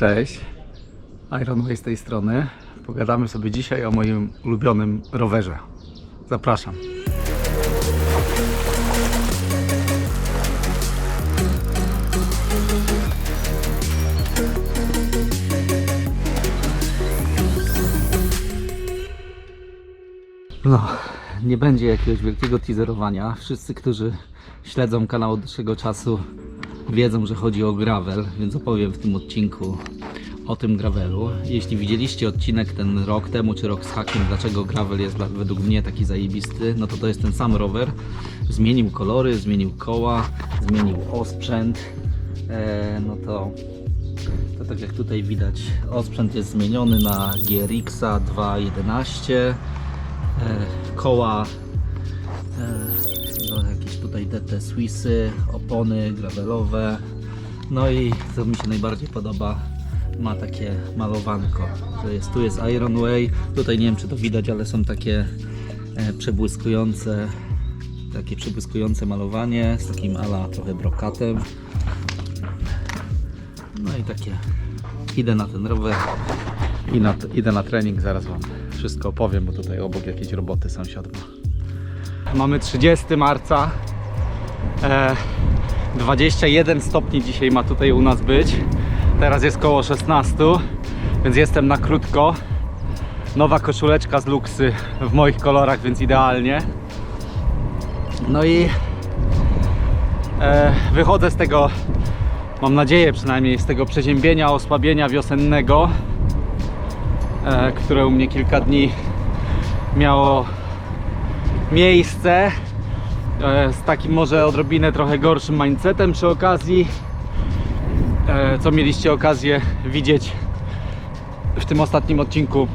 Cześć, Ironway z tej strony. Pogadamy sobie dzisiaj o moim ulubionym rowerze. Zapraszam. No, nie będzie jakiegoś wielkiego teaserowania. Wszyscy, którzy śledzą kanał od dłuższego czasu, wiedzą, że chodzi o gravel, więc opowiem w tym odcinku o tym gravelu. Jeśli widzieliście odcinek ten rok temu, czy rok z hakiem, dlaczego gravel jest według mnie taki zajebisty, no to to jest ten sam rower. Zmienił kolory, zmienił koła, zmienił osprzęt. E, no to to tak jak tutaj widać, osprzęt jest zmieniony na GRX-a 2.11 e, koła e, no, jakieś tutaj DT Swissy, opony gravelowe no i co mi się najbardziej podoba ma takie malowanko, że jest, tu jest Iron Way, tutaj nie wiem czy to widać, ale są takie e, przebłyskujące takie przebłyskujące malowanie z takim ala trochę brokatem no i takie idę na ten rower i na, idę na trening, zaraz Wam wszystko opowiem, bo tutaj obok jakieś roboty sąsiad ma. Mamy 30 marca. E, 21 stopni dzisiaj ma tutaj u nas być. Teraz jest koło 16, więc jestem na krótko. Nowa koszuleczka z Luxy w moich kolorach, więc idealnie. No i e, wychodzę z tego, mam nadzieję przynajmniej, z tego przeziębienia, osłabienia wiosennego, e, które u mnie kilka dni miało miejsce e, z takim może odrobinę trochę gorszym mindsetem przy okazji. E, co mieliście okazję widzieć w tym ostatnim odcinku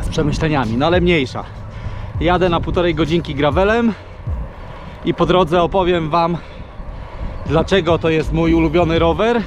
z przemyśleniami, no ale mniejsza. Jadę na półtorej godzinki gravelem i po drodze opowiem wam dlaczego to jest mój ulubiony rower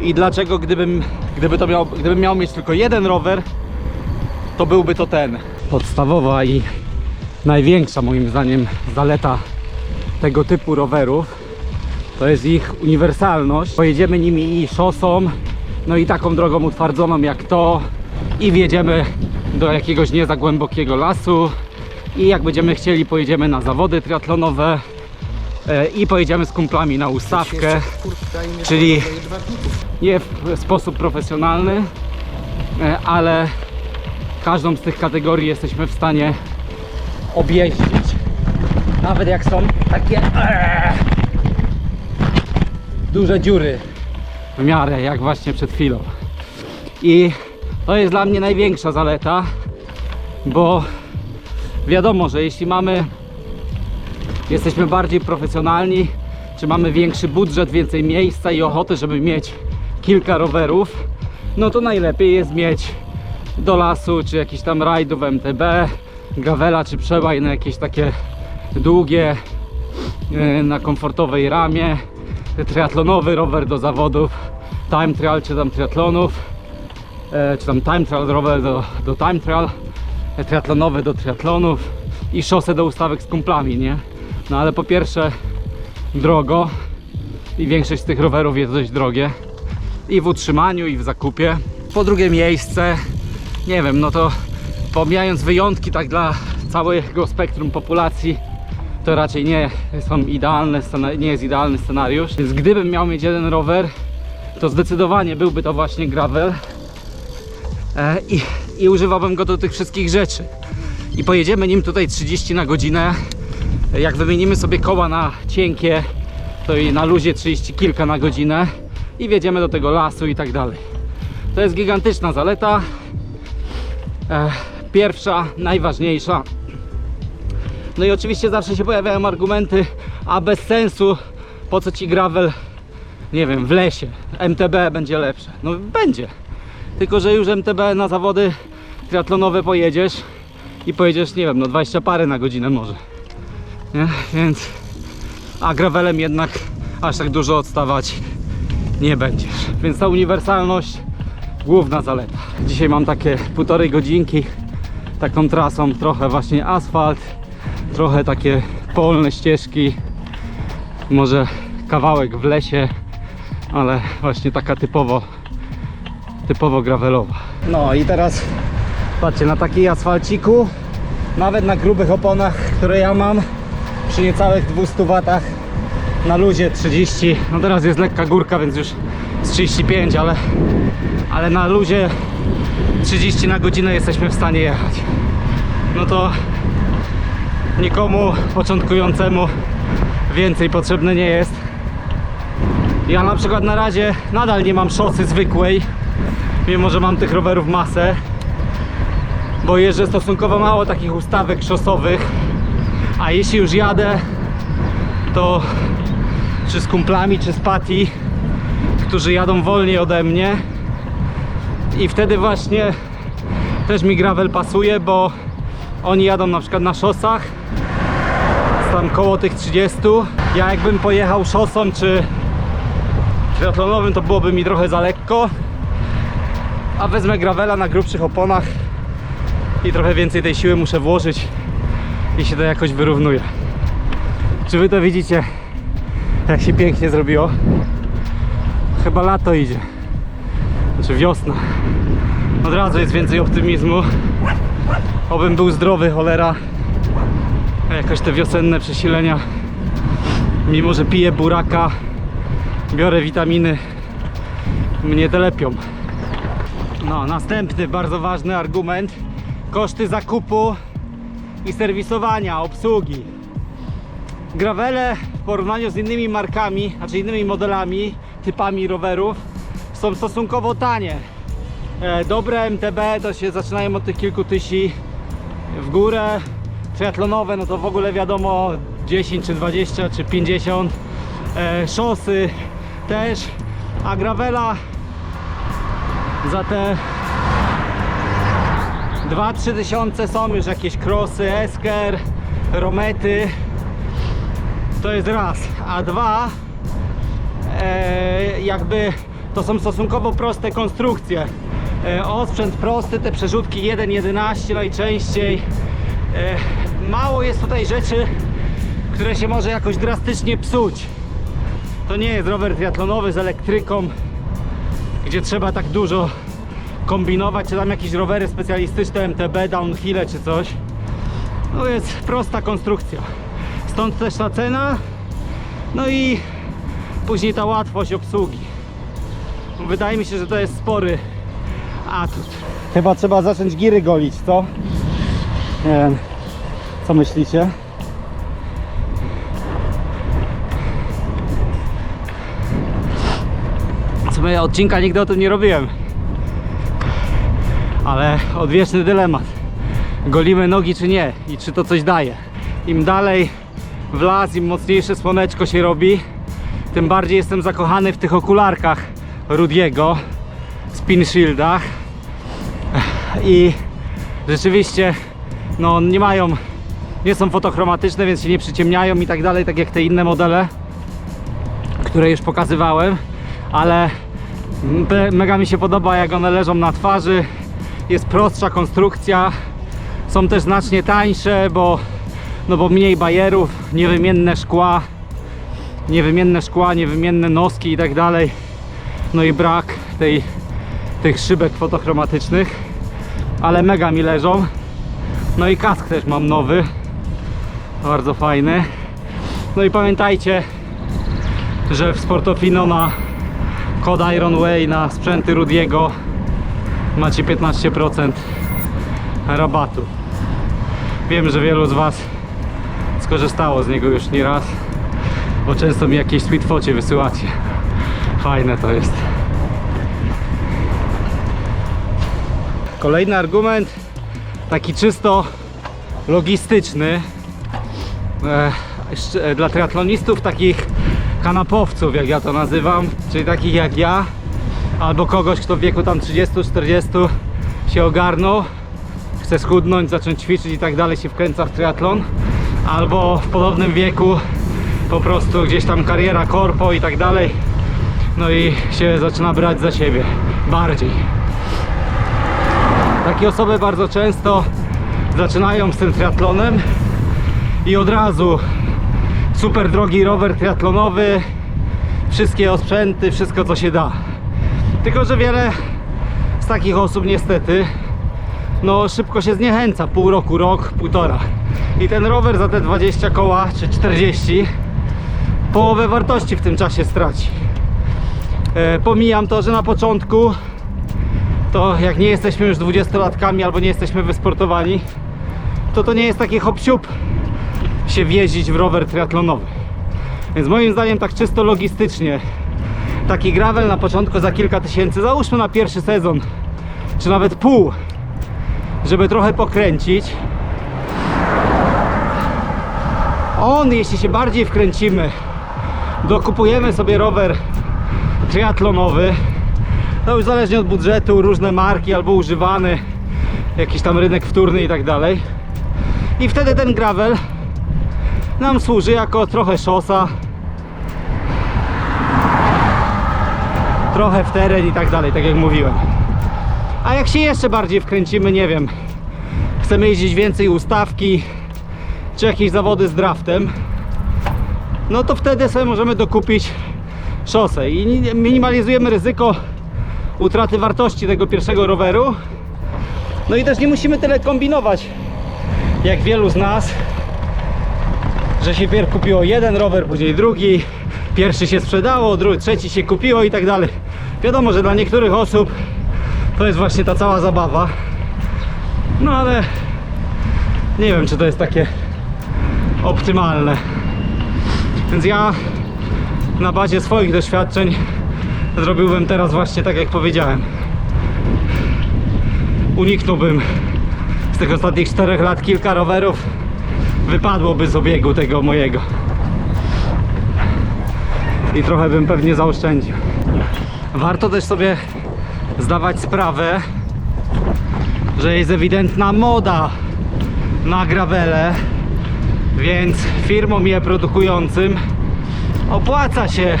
i dlaczego gdybym, gdyby to miał, gdybym miał mieć tylko jeden rower to byłby to ten. Podstawowa i największa moim zdaniem zaleta tego typu rowerów to jest ich uniwersalność. Pojedziemy nimi i szosą, no i taką drogą utwardzoną jak to. I wjedziemy do jakiegoś nie za głębokiego lasu. I jak będziemy chcieli pojedziemy na zawody triatlonowe e, i pojedziemy z kumplami na ustawkę, czyli nie w sposób profesjonalny, e, ale każdą z tych kategorii jesteśmy w stanie objeździć. Nawet jak są takie eee, duże dziury w miarę, jak właśnie przed chwilą. I to jest dla mnie największa zaleta, bo wiadomo, że jeśli mamy jesteśmy bardziej profesjonalni, czy mamy większy budżet, więcej miejsca i ochotę, żeby mieć kilka rowerów, no to najlepiej jest mieć do lasu, czy jakiś tam rajdów MTB, gravela, czy przełaj na jakieś takie długie, e, na komfortowej ramie, triatlonowy rower do zawodów, time trial, czy tam triatlonów, e, czy tam time trial rower do, do time trial, e, triatlonowy do triatlonów. I szosę do ustawek z kumplami, nie? No ale po pierwsze drogo. I większość z tych rowerów jest dość drogie. I w utrzymaniu i w zakupie. Po drugie miejsce, nie wiem, no to pomijając wyjątki tak dla całego spektrum populacji, to raczej nie są idealne, nie jest idealny scenariusz. Więc gdybym miał mieć jeden rower, to zdecydowanie byłby to właśnie gravel e, i, i używałbym go do tych wszystkich rzeczy. I pojedziemy nim tutaj 30 na godzinę. Jak wymienimy sobie koła na cienkie, to i na luzie 30 kilka na godzinę i wjedziemy do tego lasu i tak dalej. To jest gigantyczna zaleta. E, Pierwsza, najważniejsza. No i oczywiście zawsze się pojawiają argumenty, a bez sensu, po co ci gravel, nie wiem, w lesie, MTB będzie lepsze. No będzie. Tylko, że już MTB na zawody triatlonowe pojedziesz i pojedziesz, nie wiem, no 20 parę na godzinę może. Nie? Więc, a gravelem jednak aż tak dużo odstawać nie będziesz. Więc ta uniwersalność główna zaleta. Dzisiaj mam takie półtorej godzinki taką trasą, trochę właśnie asfalt, trochę takie polne ścieżki, może kawałek w lesie, ale właśnie taka typowo typowo gravelowa. No i teraz patrzcie, na takiej asfalciku, nawet na grubych oponach, które ja mam, przy niecałych 200 watach, na luzie 30, no teraz jest lekka górka, więc już z 35, ale, ale na luzie 30 na godzinę jesteśmy w stanie jechać. No to nikomu początkującemu więcej potrzebne nie jest. Ja na przykład na razie nadal nie mam szosy zwykłej, mimo że mam tych rowerów masę, bo jeżdżę stosunkowo mało takich ustawek szosowych, a jeśli już jadę, to czy z kumplami, czy z pati, którzy jadą wolniej ode mnie. I wtedy właśnie też mi gravel pasuje, bo oni jadą na przykład na szosach tam koło tych 30 ja jakbym pojechał szosą czy triatlonowym to byłoby mi trochę za lekko. A wezmę gravela na grubszych oponach i trochę więcej tej siły muszę włożyć i się to jakoś wyrównuje. Czy wy to widzicie jak się pięknie zrobiło. Chyba lato idzie. Znaczy wiosna. Od razu jest więcej optymizmu. Obym był zdrowy cholera. A jakoś te wiosenne przesilenia mimo że piję buraka biorę witaminy mnie telepią. No następny bardzo ważny argument. Koszty zakupu i serwisowania, obsługi gravele w porównaniu z innymi markami, znaczy innymi modelami, typami rowerów są stosunkowo tanie. E, dobre MTB to się zaczynają od tych kilku tysięcy w górę triatlonowe, no to w ogóle wiadomo 10 czy 20 czy 50 e, szosy też, a gravela za te 2-3 tysiące są już jakieś crossy, esker, romety to jest raz, a dwa e, jakby to są stosunkowo proste konstrukcje e, osprzęt prosty, te przerzutki 1.11 najczęściej E, mało jest tutaj rzeczy, które się może jakoś drastycznie psuć. To nie jest rower triatlonowy z elektryką, gdzie trzeba tak dużo kombinować, czy tam jakieś rowery specjalistyczne, MTB, downhille czy coś. No jest prosta konstrukcja. Stąd też ta cena. No i później ta łatwość obsługi. Wydaje mi się, że to jest spory atut. Chyba trzeba zacząć giry golić, co? Nie wiem, co myślicie? W sumie odcinka nigdy o tym nie robiłem. Ale odwieczny dylemat. Golimy nogi czy nie? I czy to coś daje? Im dalej w las, im mocniejsze słoneczko się robi, tym bardziej jestem zakochany w tych okularkach Rudiego, spin shieldach. I rzeczywiście no nie mają, nie są fotochromatyczne, więc się nie przyciemniają i tak dalej, tak jak te inne modele, które już pokazywałem, ale me- mega mi się podoba jak one leżą na twarzy, jest prostsza konstrukcja, są też znacznie tańsze, bo, no bo mniej bajerów, niewymienne szkła, niewymienne szkła, niewymienne noski i tak dalej, no i brak tej, tych szybek fotochromatycznych, ale mega mi leżą. No i kask też mam nowy. Bardzo fajny. No i pamiętajcie, że w Sportofino na kod Iron Way na sprzęty Rudiego macie 15% rabatu. Wiem, że wielu z Was skorzystało z niego już nie raz, bo często mi jakieś sweetfocie wysyłacie. Fajne to jest. Kolejny argument taki czysto logistyczny e, e, dla triatlonistów, takich kanapowców, jak ja to nazywam, czyli takich jak ja, albo kogoś, kto w wieku tam 30-40 się ogarnął, chce schudnąć, zacząć ćwiczyć i tak dalej, się wkręca w triatlon, albo w podobnym wieku po prostu gdzieś tam kariera korpo i tak dalej, no i się zaczyna brać za siebie bardziej. Takie osoby bardzo często zaczynają z tym triatlonem i od razu super drogi rower triatlonowy, wszystkie osprzęty, wszystko co się da. Tylko, że wiele z takich osób niestety no szybko się zniechęca, pół roku, rok, półtora i ten rower za te 20 koła czy 40 połowę wartości w tym czasie straci. E, pomijam to, że na początku to jak nie jesteśmy już 20-latkami albo nie jesteśmy wysportowani to to nie jest taki hop się wjeździć w rower triatlonowy. Więc moim zdaniem tak czysto logistycznie taki gravel na początku za kilka tysięcy załóżmy na pierwszy sezon czy nawet pół żeby trochę pokręcić on jeśli się bardziej wkręcimy dokupujemy sobie rower triatlonowy. To już zależnie od budżetu różne marki albo używany jakiś tam rynek wtórny i tak dalej. I wtedy ten gravel nam służy jako trochę szosa trochę w teren i tak dalej, tak jak mówiłem. A jak się jeszcze bardziej wkręcimy, nie wiem chcemy jeździć więcej ustawki czy jakieś zawody z draftem no to wtedy sobie możemy dokupić szosę. I minimalizujemy ryzyko utraty wartości tego pierwszego roweru. No i też nie musimy tyle kombinować jak wielu z nas że się pierw kupiło jeden rower, później drugi. Pierwszy się sprzedało, drugi, trzeci się kupiło i tak dalej. Wiadomo, że dla niektórych osób to jest właśnie ta cała zabawa. No ale nie wiem czy to jest takie optymalne. Więc ja na bazie swoich doświadczeń zrobiłbym teraz właśnie tak jak powiedziałem. Uniknąłbym z tych ostatnich 4 lat kilka rowerów. Wypadłoby z obiegu tego mojego. I trochę bym pewnie zaoszczędził. Warto też sobie zdawać sprawę że jest ewidentna moda na gravele więc firmom je produkującym opłaca się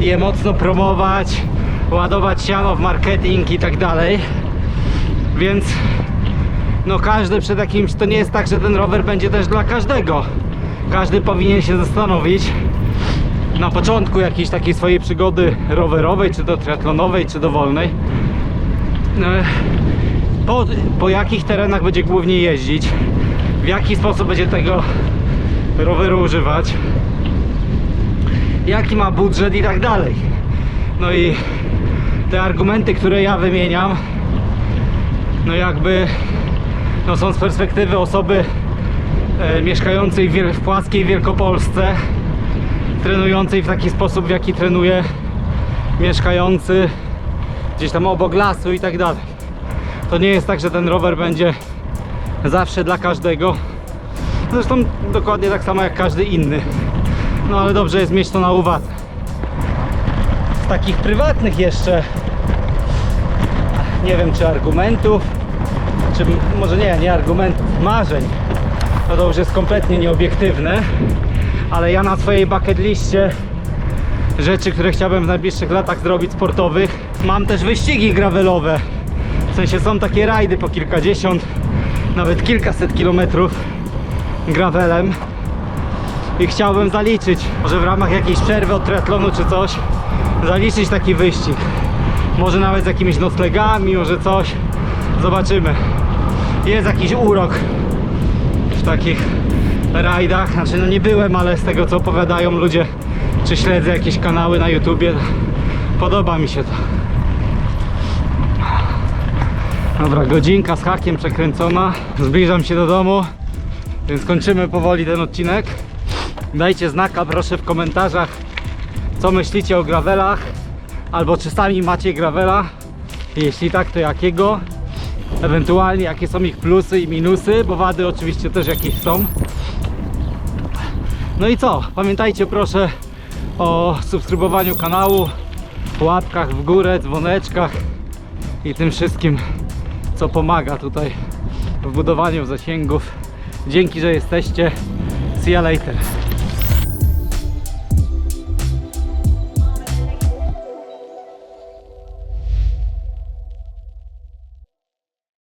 je mocno promować ładować siano w marketing i tak dalej. Więc no każdy przed jakimś to nie jest tak, że ten rower będzie też dla każdego. Każdy powinien się zastanowić na początku jakiejś takiej swojej przygody rowerowej, czy to triatlonowej, czy dowolnej e, po, po jakich terenach będzie głównie jeździć? W jaki sposób będzie tego roweru używać. Jaki ma budżet i tak dalej. No i te argumenty, które ja wymieniam no jakby no są z perspektywy osoby e, mieszkającej w, w płaskiej Wielkopolsce trenującej w taki sposób w jaki trenuje mieszkający gdzieś tam obok lasu i tak dalej. To nie jest tak, że ten rower będzie zawsze dla każdego zresztą dokładnie tak samo jak każdy inny. No ale dobrze jest mieć to na uwadze. Z takich prywatnych jeszcze nie wiem czy argumentów czy może nie, nie argumentów, marzeń. No to już jest kompletnie nieobiektywne ale ja na swojej bucket liście rzeczy, które chciałbym w najbliższych latach zrobić sportowych mam też wyścigi gravelowe. W sensie są takie rajdy po kilkadziesiąt nawet kilkaset kilometrów gravelem i chciałbym zaliczyć może w ramach jakiejś przerwy od triatlonu czy coś zaliczyć taki wyścig. Może nawet z jakimiś noclegami, może coś. Zobaczymy. Jest jakiś urok w takich rajdach. Znaczy no nie byłem, ale z tego co opowiadają ludzie czy śledzę jakieś kanały na YouTubie podoba mi się to. Dobra, godzinka z hakiem przekręcona. Zbliżam się do domu więc kończymy powoli ten odcinek. Dajcie znaka proszę w komentarzach co myślicie o gravelach albo czy sami macie gravela. Jeśli tak to jakiego? Ewentualnie jakie są ich plusy i minusy bo wady oczywiście też jakieś są. No i co? Pamiętajcie proszę o subskrybowaniu kanału łapkach w górę, dzwoneczkach i tym wszystkim co pomaga tutaj w budowaniu zasięgów dzięki, że jesteście. See you later